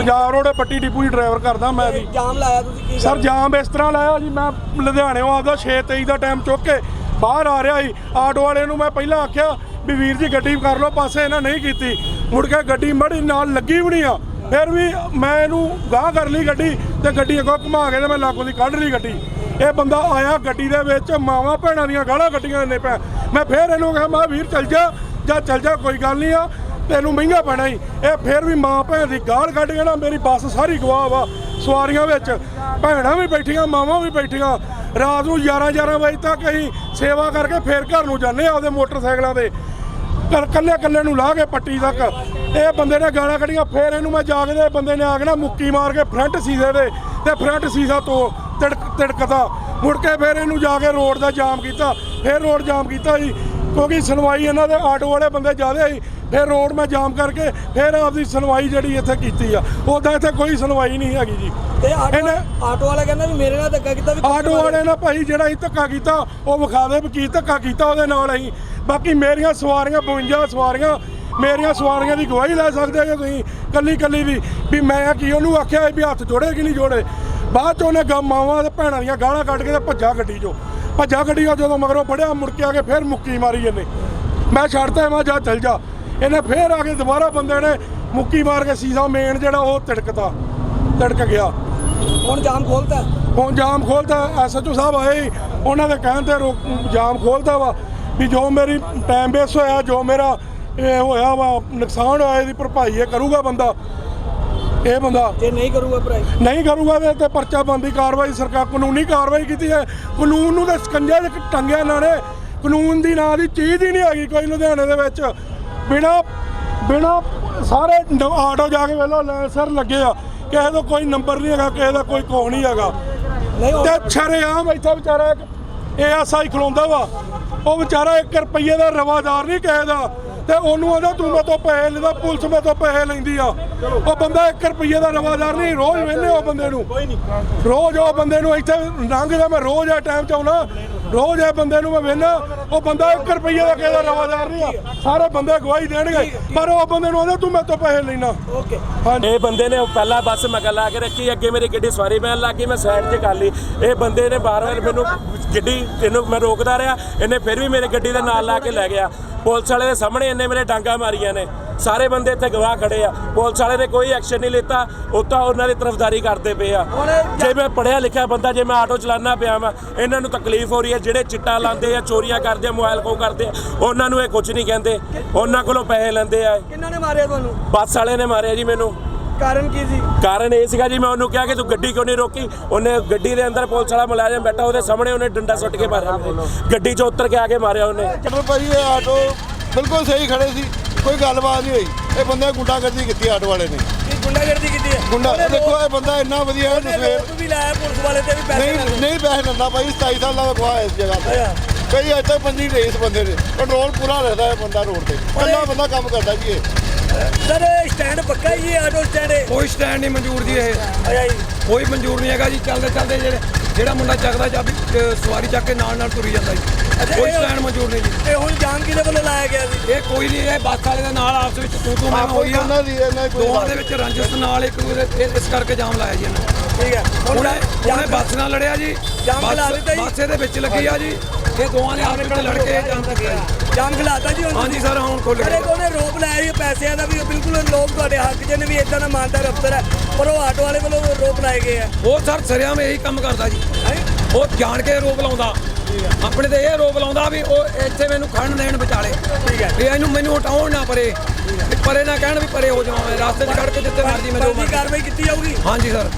Punjab road Patti depot ਦੀ driver ਕਰਦਾ ਮੈਂ ਵੀ। ਜਾਮ ਲਾਇਆ ਤੁਸੀਂ ਕੀ ਸਰ ਜਾਮ ਇਸ ਤਰ੍ਹਾਂ ਲਾਇਆ ਜੀ ਮੈਂ ਲੁਧਿਆਣੇੋਂ ਆਪਦਾ 6:23 ਦਾ ਟਾਈਮ ਚੁੱਕ ਕੇ ਬਾਹਰ ਆ ਰਿਹਾ ਸੀ। ਆਟੋ ਵਾਲੇ ਨੂੰ ਮੈਂ ਪਹਿਲਾਂ ਆਖਿਆ ਵੀ ਵੀਰ ਜੀ ਗੱਡੀ ਕਰ ਲਓ ਪਾਸੇ ਇਹਨਾਂ ਨਹੀਂ ਕੀਤੀ। ਮੁੜ ਕੇ ਗੱਡੀ ਮੜੀ ਨਾਲ ਲੱਗੀ ਵੀ ਨਹੀਂ ਆ। ਫਿਰ ਵੀ ਮੈਂ ਇਹਨੂੰ ਗਾਂਹ ਕਰ ਲਈ ਗੱਡੀ ਤੇ ਗੱਡੀ ਅੱਗੋਂ ਘੁਮਾ ਕੇ ਤੇ ਮੈਂ ਲਾਗੋਂ ਦੀ ਕੱਢ ਲਈ ਗੱਡੀ। ਇਹ ਬੰਦਾ ਆਇਆ ਗੱਡੀ ਦੇ ਵਿੱਚ ਮਾਵਾਂ ਭੈਣਾਂ ਦੀਆਂ ਗਾਲਾਂ ਗੱਡੀਆਂ ਨੇ ਪੈ ਮੈਂ ਫਿਰ ਇਹਨੂੰ ਕਿਹਾ ਮੈਂ ਵੀਰ ਚੱਲ ਜਾ। ਜਾਂ ਚੱਲ ਜਾ ਕੋਈ ਗੱਲ ਨਹੀਂ ਆ। ਤੈਨੂੰ ਮਹਿੰਗਾ ਪੈਣਾ ਹੀ ਇਹ ਫਿਰ ਵੀ ਮਾਂ ਭੈਣ ਦੀ ਗਾਲ ਕੱਢ ਕੇ ਨਾ ਮੇਰੀ ਬੱਸ ਸਾਰੀ ਗਵਾਹ ਵਾ, ਸਵਾਰੀਆਂ ਵਿੱਚ। ਭੈਣਾਂ ਵੀ ਬੈਠੀਆਂ, ਮਾਵਾਂ ਵੀ ਬੈਠੀਆਂ। ਰਾਤ ਨੂੰ 11 11 ਵਜੇ ਤੱਕ ਅਸੀਂ ਸੇਵਾ ਕਰਕੇ ਫੇਰ ਘਰ ਨੂੰ ਜਾਂਦੇ ਆ ਆਪਦੇ ਮੋਟਰਸਾਈਕਲਾਂ ਤੇ। ਕੱਲ ਕੱਲੇ ਕੱਲੇ ਨੂੰ ਲਾ ਕੇ ਪੱਟੀ ਤੱਕ। ਇਹ ਬੰਦੇ ਨੇ ਗਾਲਾਂ ਕੱਢੀਆਂ, ਫੇਰ ਇਹਨੂੰ ਮੈਂ ਜਾ ਕੇ ਬੰਦੇ ਨੇ ਆ ਕੇ ਨਾ ਮੁੱਕੀ ਮਾਰ ਕੇ ਫਰੰਟ ਸੀਸੇ ਦੇ ਤੇ ਫਰੰਟ ਸੀਸਾ ਤੋਂ ਤਿੜਕ ਤਿੜਕਦਾ। ਮੁੜ ਕੇ ਫੇਰ ਇਹਨੂੰ ਜਾ ਕੇ ਰੋਡ ਦਾ ਜਾਮ ਕੀਤਾ। ਫੇਰ ਰੋਡ ਜਾਮ ਕੀਤਾ ਜੀ। ਕਿਉਂਕਿ ਸੁਣਵਾਈ ਇਹਨਾਂ ਦੇ ਆਟੋ ਵਾਲੇ ਬੰਦੇ ਜ਼ਿਆਦਾ ਸੀ। ਫਿਰ ਰੋਡ ਮੈਂ ਜਾਮ ਕਰਕੇ ਫਿਰ ਆਪਦੀ ਸੁਣਵਾਈ ਜਿਹੜੀ ਇੱਥੇ ਕੀਤੀ ਆ। ਉਦਾਂ ਇੱਥੇ ਕੋਈ ਸੁਣਵਾਈ ਨਹੀਂ ਹੈਗੀ ਜੀ। ਤੇ ਆਟੋ ਇਹਨੇ ਆਟੋ ਵਾਲਾ ਕਹਿੰਦਾ ਵੀ ਮੇਰੇ ਨਾਲ ਧੱਕਾ ਕੀਤਾ ਵੀ ਤੁਸੀਂ ਆਟੋ ਵਾਲੇ ਨੇ ਭਾਈ ਜਿਹੜਾ ਹੀ ਧੱਕਾ ਕੀਤਾ ਉਹ ਵਿਖਾ ਦੇ ਵੀ ਕੀ ਧੱਕਾ ਕੀਤਾ ਉਹਦੇ ਨਾਲ ਅਸੀਂ। ਬਾਕੀ ਮੇਰੀਆਂ ਸਵਾਰੀਆਂ 52 ਸਵਾਰੀਆਂ ਮੇਰੀਆਂ ਸਵਾਰੀਆਂ ਦੀ ਗਵਾਹੀ ਲੈ ਸਕਦੇ ਹੋ ਤੁਸੀਂ ਕੱਲੀ ਕੱਲੀ ਦੀ। ਵੀ ਮੈਂ ਕੀ ਉਹਨੂੰ ਆਖਿਆ ਵੀ ਹੱਥ ਜੋੜੇ ਕਿ ਨਹੀਂ ਜੋੜੇ। ਬਾਅਦ ਚ ਉਹਨੇ ਗਾ ਮਾਵਾਂ ਤੇ ਭੈਣਾਂ ਦੀਆਂ ਗਾਲਾਂ ਕੱਢ ਕੇ ਤੇ ਭੱਜਾ ਗੱਡੀ ਚੋਂ। ਭੱਜਾ ਗੱਡੀ ਚੋਂ ਜਦੋਂ ਮਗਰੋਂ ਫੜਿਆ ਮੁੜ ਕੇ ਆ ਕੇ ਫਿਰ ਮੁੱਕੀ ਮਾਰੀ ਇਹਨੇ। ਮੈਂ ਛੱਡਤਾ ਮੈਂ ਜਾ ਚੱਲ ਜਾ। ਇਹਨੇ ਫੇਰ ਆ ਕੇ ਦੁਬਾਰਾ ਬੰਦੇ ਨੇ ਮੁੱਕੀ ਮਾਰ ਕੇ ਸੀਸਾ ਮੇਨ ਜਿਹੜਾ ਉਹ ਤਿੜਕਤਾ ਤਿੜਕ ਗਿਆ। ਹੁਣ ਜਾਮ ਖੋਲਤਾ? ਹੁਣ ਜਾਮ ਖੋਲਦਾ ਐਸਐਚਓ ਸਾਹਿਬ ਆਏ ਉਹਨਾਂ ਦੇ ਕਹਿਣ ਤੇ ਜਾਮ ਖੋਲਦਾ ਵਾ ਵੀ ਜੋ ਮੇਰੀ ਟਾਈਮ ਵੇਸ ਹੋਇਆ ਜੋ ਮੇਰਾ ਇਹ ਹੋਇਆ ਵਾ ਨੁਕਸਾਨ ਹੋਇਆ ਇਹਦੀ ਭਰਪਾਈ ਇਹ ਕਰੂਗਾ ਬੰਦਾ। ਇਹ ਬੰਦਾ ਜੇ ਨਹੀਂ ਕਰੂਗਾ ਭਰਾਈ? ਨਹੀਂ ਕਰੂਗਾ ਤੇ- ਤੇ ਪਰਚਾ ਬੰਦੀ ਕਾਰਵਾਈ ਸਰਕਾਰ ਕਾਨੂੰਨੀ ਕਾਰਵਾਈ ਕੀਤੀ ਹੈ। ਕਾਨੂੰਨ ਨੂੰ ਤੇ ਸਕੰਜੇ 'ਚ ਟੰਗਿਆ ਇਹਨਾਂ ਨੇ ਕਾਨੂੰਨ ਦੀ ਨਾਂ ਦੀ ਚੀਜ਼ ਹੀ ਨਹੀਂ ਹੈਗੀ ਕੋਈ ਲੁਧਿਆਣੇ ਦੇ ਵਿੱਚ। ਬਿਨਾ ਬਿਨਾ ਸਾਰੇ ਆਟੋ ਜਾ ਕੇ ਵੇਲੋ ਸਰ ਲੱਗੇ ਆ। ਕਿਸੇ ਦਾ ਕੋਈ ਨੰਬਰ ਨਹੀਂ ਹੈਗਾ ਕਿਸੇ ਦਾ ਕੋਈ ਕੋਹ ਨਹੀਂ ਹੈਗਾ। ਤੇ ਸ਼ਰੇਆਮ ਇੱਥੇ ਵਿਚਾਰਾ ਏਐਸਆਈ ਖਲੋਂਦਾ ਵਾ। ਉਹ ਵਿਚਾਰਾ 1 ਰੁਪਈਏ ਦਾ ਰਵਾਦਾਰ ਨਹੀਂ ਕਿਸੇ ਦਾ। ਤੇ ਉਹਨੂੰ ਆਂਦਾ ਤੂੰ ਮੇਰੇ ਤੋਂ ਪੈਸੇ ਲੈਂਦਾ ਪੁਲਿਸ ਮੇਰੇ ਤੋਂ ਪੈਸੇ ਲੈਂਦੀ ਆ। ਉਹ ਬੰਦਾ 1 ਰੁਪਈਏ ਦਾ ਰਵਾਦਾਰ ਨਹੀਂ ਰੋਜ਼ ਵੇਨੇ ਉਹ ਬੰਦੇ ਨੂੰ। ਰੋਜ਼ ਉਹ ਬੰਦੇ ਨੂੰ ਇੱਥੇ ਲੰਘਦਾ ਮੈਂ ਰੋਜ਼ ਆ ਟਾਈਮ ਚ ਆਉਣਾ। ਰੋਜ਼ ਇਹ ਬੰਦੇ ਨੂੰ ਮੈਂ ਵੇਨਾ ਉਹ ਬੰਦਾ 1 ਰੁਪਈਏ ਦਾ ਕਿਸੇ ਦਾ ਰਵਾਦਾਰ ਨਹੀਂ ਆ। ਸਾਰੇ ਬੰਦੇ ਗਵਾਹੀ ਦੇਣਗੇ ਪਰ ਉਹ ਬੰਦੇ ਨੂੰ ਆਂਦਾ ਤੂੰ ਮੇਰੇ ਤੋਂ ਪੈਸੇ ਲੈਣਾ। ਓਕੇ। ਇਹ ਬੰਦੇ ਨੇ ਪਹਿਲਾਂ ਬੱਸ ਮਗਰ ਲਾ ਕੇ ਰੱਖੀ ਅੱਗੇ ਮੇਰੀ ਗੱਡੀ ਸਵਾਰੀ ਬੈਣ ਲੱਗ ਗਈ ਮੈਂ ਸਾਈਡ 'ਤੇ ਕਰ ਲਈ। ਇਹ ਬੰਦੇ ਨੇ ਬਾਰ-ਬਾਰ ਮੈਨੂੰ ਗੱਡੀ ਇਹਨੂੰ ਮੈਂ ਰੋਕਦਾ ਰਿਹਾ ਇਹਨੇ ਫਿਰ ਵੀ ਮੇਰੇ ਗੱਡੀ ਦੇ ਨਾਲ ਲਾ ਕੇ ਲੈ ਗਿਆ। ਪੁਲਿਸ ਵਾਲੇ ਦੇ ਸਾਹਮਣੇ ਇਹਨੇ ਮੇਰੇ ਡਾਂਗਾ ਮਾਰੀਆਂ ਨੇ। ਸਾਰੇ ਬੰਦੇ ਇੱਥੇ ਗਵਾਹ ਖੜੇ ਆ। ਪੁਲਿਸ ਵਾਲੇ ਨੇ ਕੋਈ ਐਕਸ਼ਨ ਨਹੀਂ ਲਿੱਤਾ। ਉਹ ਤਾਂ ਉਹਨਾਂ ਦੀ ਤਰਫਦਾਰੀ ਕਰਦੇ ਪਏ ਆ। ਜੇ ਮੈਂ ਪੜਿਆ ਲਿਖਿਆ ਬੰਦਾ ਜੇ ਮੈਂ ਆਟੋ ਚਲਾਨਾ ਪਿਆ ਵਾਂ ਇਹਨਾਂ ਨੂੰ ਤਕਲੀਫ ਹੋ ਰਹੀ ਹੈ। ਜਿਹੜੇ ਚਿੱਟਾ ਲਾਉਂਦੇ ਆ ਚੋਰੀਆਂ ਕਰਦੇ ਆ ਮੋਬਾਈਲ ਖੋ ਕਰਦੇ ਆ ਉਹਨਾਂ ਨੂੰ ਇਹ ਕੁਝ ਨਹੀਂ ਕਹਿੰਦੇ। ਉਹਨਾਂ ਕੋਲੋਂ ਪੈਸੇ ਲੈਂਦੇ ਆ ਕਿੰਨਾਂ ਨੇ ਮਾਰਿਆ ਤੁਹਾਨੂੰ? ਬੱਸ ਵਾਲੇ ਨੇ ਮਾਰਿਆ ਜੀ ਮੈਨੂੰ। ਕਾਰਨ ਕੀ ਸੀ? ਕਾਰਨ ਇਹ ਸੀਗਾ ਜੀ ਮੈਂ ਉਹਨੂੰ ਕਿਹਾ ਕਿ ਤੂੰ ਗੱਡੀ ਕਿਉਂ ਨਹੀਂ ਰੋਕੀ? ਉਹਨੇ ਗੱਡੀ ਦੇ ਅੰਦਰ ਪੁਲਿਸ ਵਾਲਾ ਮੁਲਾਜ਼ਮ ਬੈਠਾ ਉਹਦੇ ਸਾਹਮਣੇ ਉਹਨੇ ਡੰਡਾ ਸੁੱਟ ਕੇ ਮਾਰਿਆ। ਮੇਰੇ। ਗੱਡੀ 'ਚੋਂ ਉੱਤਰ ਕੇ ਆ ਕੇ ਮਾਰਿਆ ਉਹਨੇ। ਚਲੋ ਭਾਈ ਇਹ ਆਟੋ ਬਿਲਕੁਲ ਸਹੀ ਖੜੇ ਸੀ। ਕੋਈ ਗੱਲਬਾਤ ਨਹੀਂ ਹੋਈ। ਇਹ ਬੰਦੇ ਗੁੰਡਾਗਰਦੀ ਕੀਤੀ ਆਟੋ ਵਾਲੇ ਨੇ। ਕੀ ਗੁੰਡਾਗਰਦੀ ਕੀਤੀ ਹੈ? ਗੁੰਡਾ ਉਹਨੇ ਦੇਖੋ ਇਹ ਬੰਦਾ ਇੰਨਾ ਵਧੀਆ ਹੈ ਉਹਨੇ ਰੋਕ ਵੀ ਲਾਇਆ ਪੁਲਿਸ ਵਾਲੇ ਤੇ ਵੀ ਪੈਸੇ ਨਹੀਂ। ਨਹੀਂ ਪੈਸੇ ਦਿੰਦਾ ਭਾਈ 27 ਸਾਲਾਂ ਦਾ ਗਵਾਹ ਹੈ ਇਸ ਜਗ੍ਹਾ ਤੇ। ਅੱਛਾ। ਕਈ ਅੱਜ ਤੱਕ ਪੰਜੀ ਰੇਸ ਬੰਦੇ ਨੇ ਕੰਟਰੋਲ ਪੂਰਾ ਰੱਖਦਾ ਹੈ ਬੰਦਾ ਰੋਡ ਤੇ। ਕੱਲਾ ਬੰਦਾ ਕੰਮ ਕਰਦਾ ਜੀ ਇਹ। ਸਰ ਸਟੈਂਡ ਪੱਕਾ ਹੀ ਹੈ ਆਟੋ ਸਟੈਂਡ ਹੈ ਕੋਈ ਸਟੈਂਡ ਨਹੀਂ ਮਨਜ਼ੂਰ ਜੀ ਇਹ। ਅੱਛਾ ਜੀ। ਕੋਈ ਮਨਜ਼ੂਰ ਨਹੀਂ ਹੈਗਾ ਜੀ। ਚੱਲਦੇ ਚੱਲਦੇ ਜਿਹੜੇ ਜਿਹੜਾ ਮੁੰਡਾ ਚੱਕਦਾ ਚਾਬੀ ਅਹ ਸਵਾਰੀ ਚੱਕ ਕੇ ਨਾਲ ਨਾਲ ਤੁਰੀ ਜਾਂਦਾ ਜੀ। ਕੋਈ ਇਹ- ਸਟੈਂਡ ਮਨਜ਼ੂਰ ਨਹੀਂ ਜੀ। ਤੇ ਹੁਣ ਜਾਮ ਕਿਹਦੇ ਵੱਲੋਂ ਲਾਇਆ ਗਿਆ ਸੀ ਇਹ ਕੋਈ ਨਹੀਂ ਇਹ ਬੱਸ ਵਾਲੇ ਦੇ ਨਾਲ ਆਪਸ ਵਿੱਚ ਤੂੰ ਤੂੰ ਮੈਂ ਹੋਈ ਆ। ਉਹਨਾਂ ਦੀ ਇਹਨਾਂ ਦੀ ਕੋਈ ਦੋਵਾਂ ਦੇ ਵਿੱਚ ਰੰਜਿਸ਼ ਨਾਲ ਇੱਕ ਦੂਜੇ ਦੇ ਇਹ- ਇਸ ਕਰਕੇ ਜਾਮ ਲਾਇਆ ਜੀ ਇਹਨਾਂ ਠੀਕ ਹੈ। ਉਹਨੇ ਉਹਨੇ ਬੱਸ ਨਾਲ ਲੜਿਆ ਜੀ। ਜਾਮ ਬੱਸ- ਖਿਲਾ ਦਿੱਤਾ ਜੀ। ਬੱਸ ਇਹਦੇ ਵਿੱਚ ਲੱਗੀ ਆ ਜੀ। ਇਹ ਦੋਵਾਂ ਨੇ ਆਪਸ ਵਿੱਚ ਲੜ ਕੇ ਇਹ ਜਾਮ ਕੀਤਾ ਜੀ। ਜਾਮ ਖਿਲਾਤਾ ਜੀ ਹੁਣ ਹਾਂਜੀ ਸਰ ਹੁਣ ਖੁੱਲ ਅਰੇ ਗਿਆ ਕੋਨੇ ਰੋਪ ਲਾਇਆ ਜੀ ਪੈਸਿਆਂ ਦਾ ਵੀ ਬਿਲਕੁਲ ਲੋਕ ਤੁਹਾਡੇ ਹੱਕ 'ਚ ਨੇ ਵੀ ਇਦਾਂ ਦਾ ਮਾਨਦਾਰ ਅਫਸਰ ਹੈ। ਪਰ ਉਹ ਆਟੋ ਵਾਲੇ ਵੱਲੋਂ ਰੋਪ ਲਾਏ ਗਏ ਆ। ਉਹ ਸਰ ਸਰਿਆਮ ਇਹੀ ਕੰਮ ਕਰਦਾ ਜੀ। ਹੈਂ? ਉਹ ਜਾਣ ਕੇ ਰੋਕ ਲਾਉਂਦਾ। ਆਪਣੇ ਤੇ ਇਹ ਰੋਕ ਲਾਉਂਦਾ ਵੀ ਉਹ ਇੱਥੇ ਮੈਨੂੰ ਖੜਨ ਦੇਣ ਵਿਚਾਲੇ। ਠੀਕ ਹੈ। ਵੀ ਇਹਨੂੰ ਮੈਨੂੰ ਹਟਾਉਣ ਨਾ ਪਰੇ। ਪਰੇ ਨਾ ਕਹਿਣ ਵੀ ਪਰੇ ਹੋ ਜਾਵਾਂ ਮੈਂ। ਰਾਸਤੇ 'ਚ ਖੜ ਕੇ ਜਿੱਥੇ ਮਰਜ਼ੀ ਮੈਂ ਜੋ ਮਰਜ਼ੀ ਕਾਰਵਾਈ ਕੀਤੀ ਜਾਊਗੀ? ਹਾਂਜੀ ਸਰ।